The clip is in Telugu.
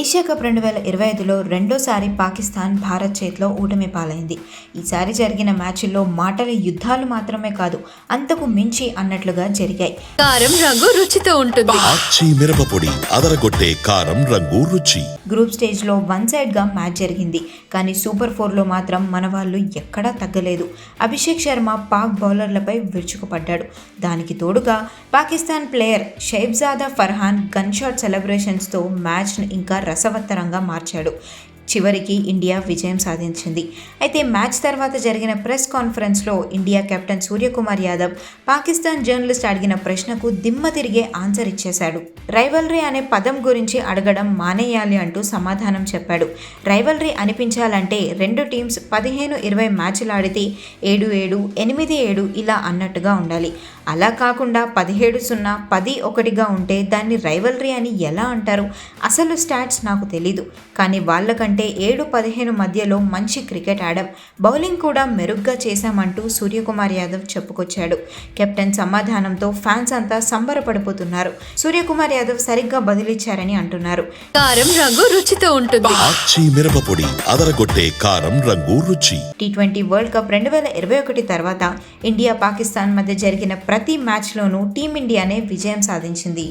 ఏషియా కప్ రెండు వేల ఇరవై ఐదులో రెండోసారి పాకిస్తాన్ భారత్ చేతిలో ఓటమి పాలైంది. ఈసారి జరిగిన మ్యాచ్ల్లో మాటల యుద్ధాలు మాత్రమే కాదు అంతకు మించి అన్నట్లుగా జరిగాయి. కారం రంగు రుచితో ఉంటుంది. మిరపపొడి అదరగొట్టే కారం రంగు రుచి. గ్రూప్ స్టేజ్లో వన్ సైడ్గా మ్యాచ్ జరిగింది. కానీ సూపర్ ఫోర్లో మాత్రం మన వాళ్ళు ఎక్కడా తగ్గలేదు. అభిషేక్ శర్మ పాక్ బౌలర్లపై విరుచుకుపడ్డాడు. దానికి తోడుగా Pakistan player Sahibzada Farhan gun shot సెలబ్రేషన్స్తో మ్యాచ్ను ఇంకా రసవత్తరంగా మార్చాడు. చివరికి ఇండియా విజయం సాధించింది. అయితే మ్యాచ్ తర్వాత జరిగిన ప్రెస్ కాన్ఫరెన్స్లో India captain Suryakumar Yadav Pakistan journalist అడిగిన ప్రశ్నకు దిమ్మ తిరిగే ఆన్సర్ ఇచ్చేశాడు. రైవల్రీ అనే పదం గురించి అడగడం మానేయాలి అంటూ సమాధానం చెప్పాడు. రైవల్రీ అనిపించాలంటే రెండు టీమ్స్ పదిహేను ఇరవై మ్యాచ్లు ఆడితే ఏడు ఏడు ఎనిమిది ఏడు ఇలా అన్నట్టుగా ఉండాలి. అలా కాకుండా పదిహేడు సున్నా పది ఒకటిగా ఉంటే దాన్ని రైవల్రీ అని ఎలా అంటారు? అసలు స్టాట్స్ నాకు తెలీదు. కానీ వాళ్ళకంటే ఏడు పదిహేను మధ్యలో మంచి క్రికెట్ ఆడాం. బౌలింగ్ కూడా మెరుగ్గా చేశామంటూ సూర్యకుమార్ యాదవ్ చెప్పుకొచ్చాడు. కెప్టెన్ సమాధానంతో ఫ్యాన్స్ అంతా సంబరపడిపోతున్నారు. సూర్యకుమార్ యాదవ్ సరిగ్గా బదిలిచ్చారని అంటున్నారు. కారం రంగు రుచితో ఉంటుంది. మిరపపొడి అదరగొట్టే కారం రంగు రుచి. టీ ట్వంటీ వరల్డ్ కప్ రెండు వేల ఇరవై ఒకటి తర్వాత ఇండియా పాకిస్తాన్ మధ్య జరిగిన ప్రతి మ్యాచ్లోనూ టీమిండియానే విజయం సాధించింది.